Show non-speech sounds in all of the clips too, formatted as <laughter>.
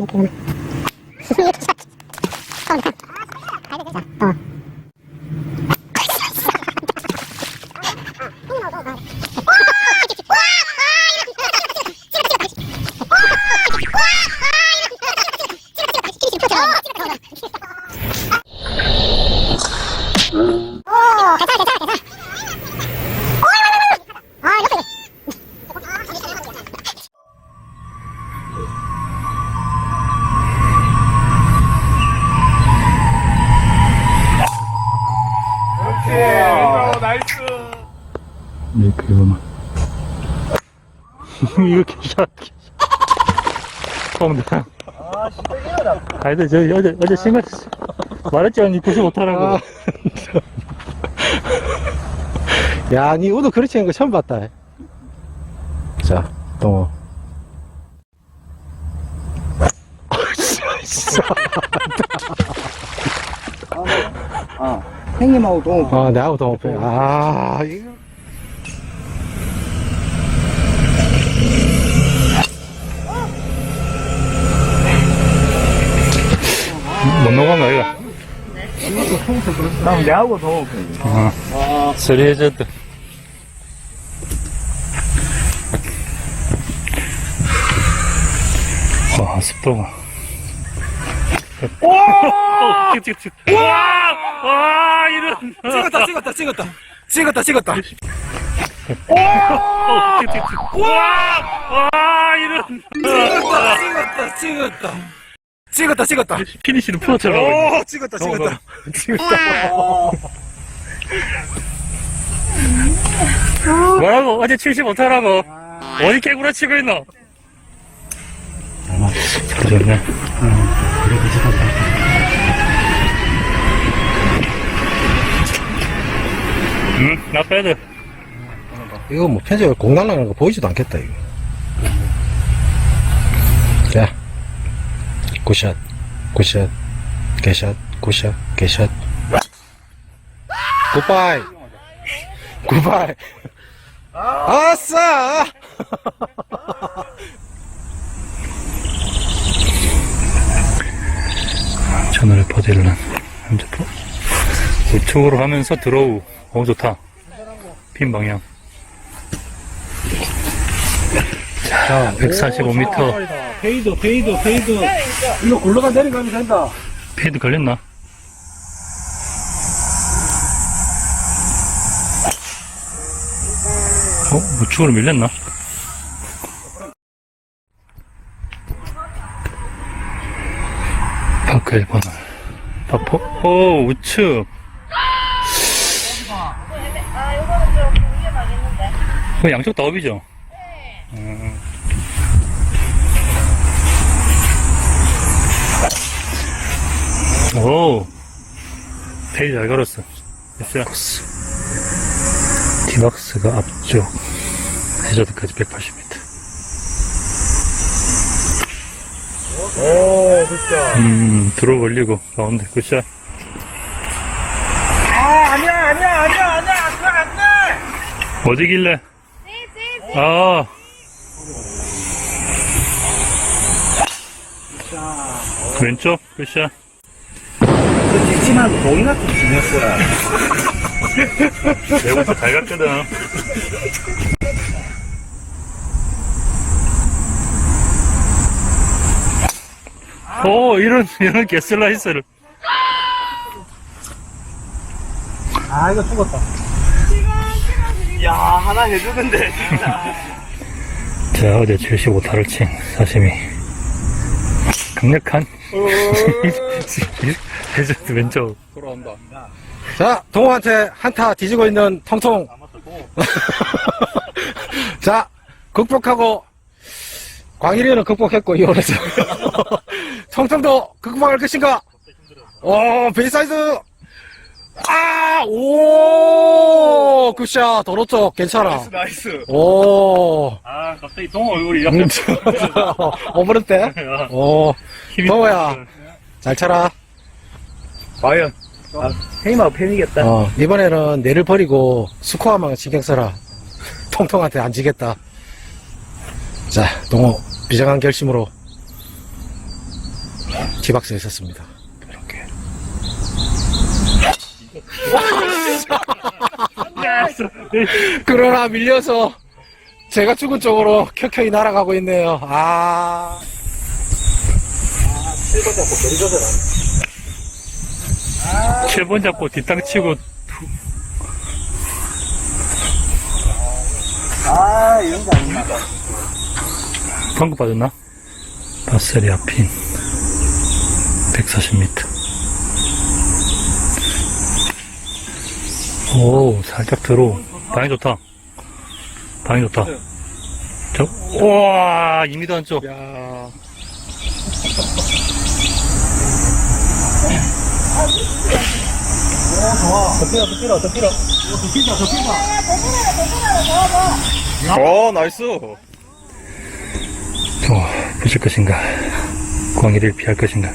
이렇게 <laughs> 이거 개샷 통당 아이들 저 어제 어제 생각 말했지 않니 95타라고 야, 니 우도 그렇게 하는 거 처음 봤다. 자, 동호. 형님하고 동호 아, 내하고 동호 빼. 아, 이거. 못거 이거 난 내하고 동호 어 쓰리해저드 와 습도가 <laughs> 찍. 와! 와, 이런. 찍었다 찍었다 찍었다 찍었다 찍었다 찍. 와! 와, 이런. 찍었다 찍었다 찍었다 찍었다 피니시는 프로처럼. 오 찍었다 찍었다 <laughs> 뭐라고? 어제 75타라고? 어디 개구라 치고 있노? 잘 좋네. 응, 나 빼드. 이거 뭐 편집을 공간 나가는 거 보이지도 않겠다, 이거. 자. 굿샷, 굿샷, 개샷, 굿샷, 개샷. 굿바이. 굿바이. 아싸! 채널의 퍼디를 한 핸드폰. 우측으로 하면서 드로우. 어, 좋다. 핀 방향. 자, 145m. 페이드 페이드 페이드 이거 굴러가 내려가면 된다 페이드 걸렸나? 어? 우측으로 밀렸나? 파크 1번을 파포? 오 우측 아, 좀 위험하겠는데. 그 양쪽 다 업이죠? 음. 오. 페이지 잘 걸었어. 됐어요? 디박스가 앞쪽 해저드까지 180m 오 진짜 음 들어 올리고 가운데 굿샷. 아 아니야 아니야 아니야 아니야. 안돼 안돼. 어디길래? 네, 네, 아. 왼쪽 굿샷 찍지만 공이 같은 지냈어요. 내부터 잘 갔거든. 오 이런 이런 개슬라이스를. 아 이거 죽었다. 야 하나 해주던데. 진짜 <laughs> 자 어제 75타를 친 사시미 강력한 <laughs> 해저드 왼쪽 돌아온다 자, 동호한테 한타 뒤지고 있는 통통. <laughs> 자, 극복하고, 광일이는 극복했고, 이혼해서. 통통도 <laughs> 극복할 것인가? 오, 베이사이드! 아, 오, 굿샷, 도로 쪽, 괜찮아. 나이스 오, 아 갑자기 동호 얼굴이 음, 오버랩 때? <laughs> 오, 힘이 동호야. 잘 쳐라. 과연 아, 형님하고 팬이겠다 어, 이번에는 내를 버리고 스코어만 신경 써라. 통통한테 안 지겠다. 자, 동호, 비장한 결심으로. 기박스에 있었습니다. 그렇게. 그러나 밀려서 제가 죽은 쪽으로 켜켜이 날아가고 있네요. 아. 7번 잡고 거리 조절 7번 잡고 뒷땅 치고 아, 이런 거 아니야. 방금 빠졌나? 바세리아 핀 140m 오 살짝 들어. 방이 좋다. 방이 좋다. 저, 우와 2m 안쪽 야. 어, 나이스. 어, 부실 것인가? 광희를 피할 것인가?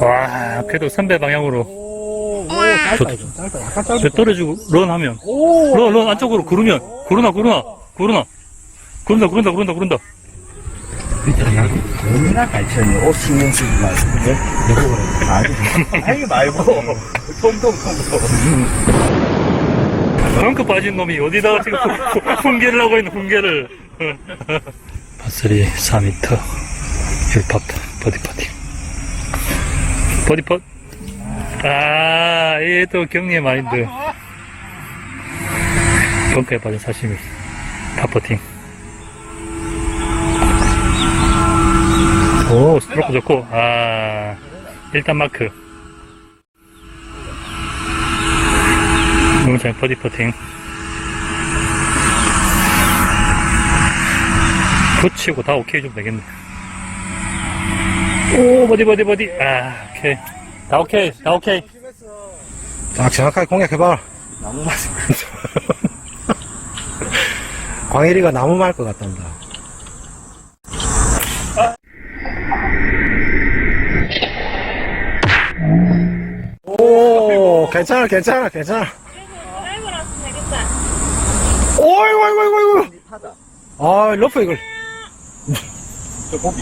와 그래도 선배 방향으로 짧다. 이거. 짧다. 약간 짧다. 저 떨어지고 런 하면 오! 런, 런 안쪽으로 구르면 구르나 구르나 구르나 구른다 구른다 구른다 구른다 얼마나 갈치니 옷 신경 쓰지 말고. 아니, 아니 말고. 통통통통. 덩크 빠진 놈이 어디다가 지금 훈- 훈계를 하고 있는 훈계를 파스리 4m 1팟 버디 퍼팅 버디 펫 아, 이게 또 경리의 마인드. 덩크에 빠진 사시미. 탑퍼팅. 오 스트로크 좋고. 아 일단 마크. 너무 잘 버디 퍼팅. 붙이고 다 오케이 좀 되겠네. 오 버디 버디 버디. 아 오케이 다 오케이 다 오케이 자, 정확하게 공략해봐. 나무 맛이. <laughs> 광일이가 나무 말것 같단다. 오, 괜찮아, 괜찮아, 괜찮아. 오이고, 이고 이고, 이고. 아, 러프 이걸.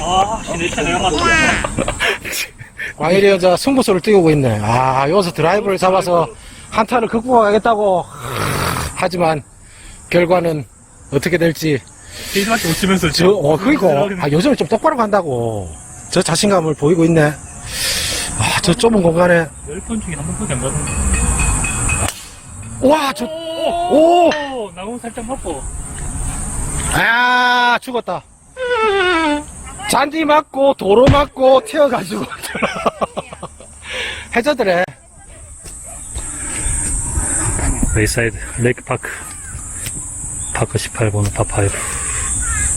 아 진짜 내가 <laughs> 광일이 여자 승부수를 띄우고 있네. 아, 여기서 드라이브를 잡아서 한타를 극복하겠다고. 하지만, 결과는 어떻게 될지. 게임한테 웃으면서 저, 어, 그니까. 아, 요즘은 좀 똑바로 간다고. 저 자신감을 보이고 있네. 아, 저 좁은 공간에. 10번 중에 한 번밖에 안 가던데 와, 저, 오! 오 나무 살짝 맞고 아, 죽었다. 잔디 맞고, 도로 맞고, 튀어가지고. 해저드래. 웨이사이드 레이크 파크 파크 18번은 파5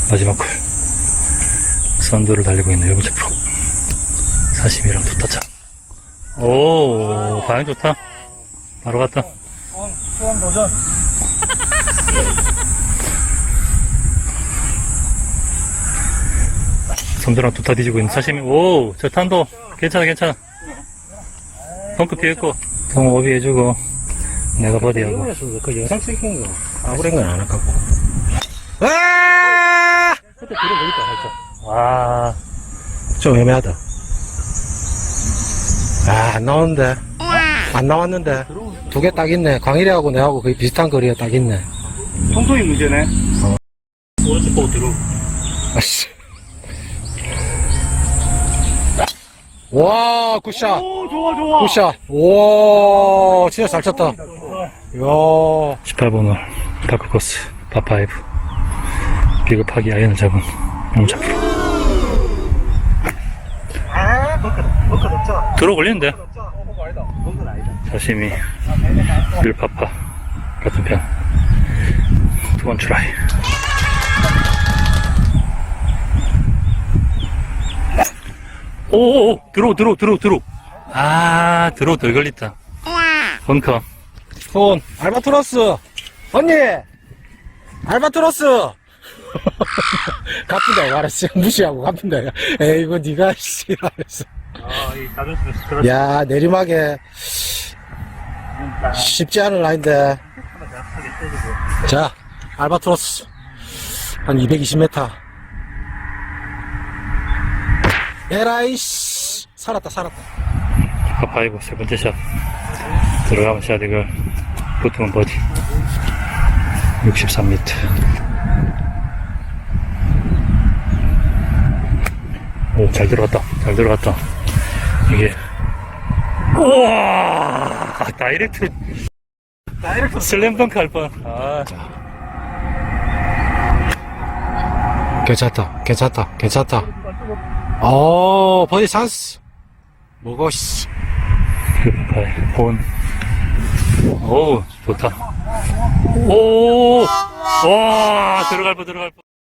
마지막 홀 선두를 달리고 있는 일본체 프로 사심이랑 두타차 오 방향 좋다 바로 갔다 수원 도전. 선두랑 두타 뒤지고 있는 사심이 오저 탄도 괜찮아 괜찮아 덩크 피했고 덩 오비 해주고 내가 버디하고 그 영상 찍힌 거. 아무런 건안 할까 고 아! 그때 들어보니까 살짝 와좀 애매하다. 아, 안 나오는데. 안 나왔는데. 두 개 딱 있네. 광일이하고 내하고 거의 비슷한 거리가 딱 있네. 통통이 문제네. 오른쪽 보고 들어 아씨. 와, 굿샷. 오, 좋아, 좋아. 굿샷. 와, 진짜 잘 쳤다. 이야. 18번 홀 다크코스 파5 비급하게 아이언을 잡은 넣자. 들어 걸리는데 아니다. 사심이 율파파 같은 편 두 번 트라이 오오오 들어 들어 들어 들어 아 들어 덜 걸렸다 벙커 손, 알바트로스. 언니! 알바트로스! 가쁜다, 말했어. 무시하고 가쁜다. 에이, 이거 니가, <laughs> 씨, 알았어. 아이 자존심 스트레스 야, 내리막에 쉽지 않은 라인데. 자, 알바트로스. 한 220m. 에라이, 씨. 살았다, 살았다. 파파이브 세 번째 샷. 들어가면 샷 이거 붙으면 버디. 63m. 오, 잘 들어갔다. 잘 들어갔다. 이게. 우와! 다이렉트. 다이렉트 슬램덩크 할 뻔. 아, 괜찮다, 괜찮다, 괜찮다. 어, 버디 찬스. 먹어, 씨. <laughs> 본. 오, 좋다. 오! 와, 들어갈 뻔, 들어갈 뻔.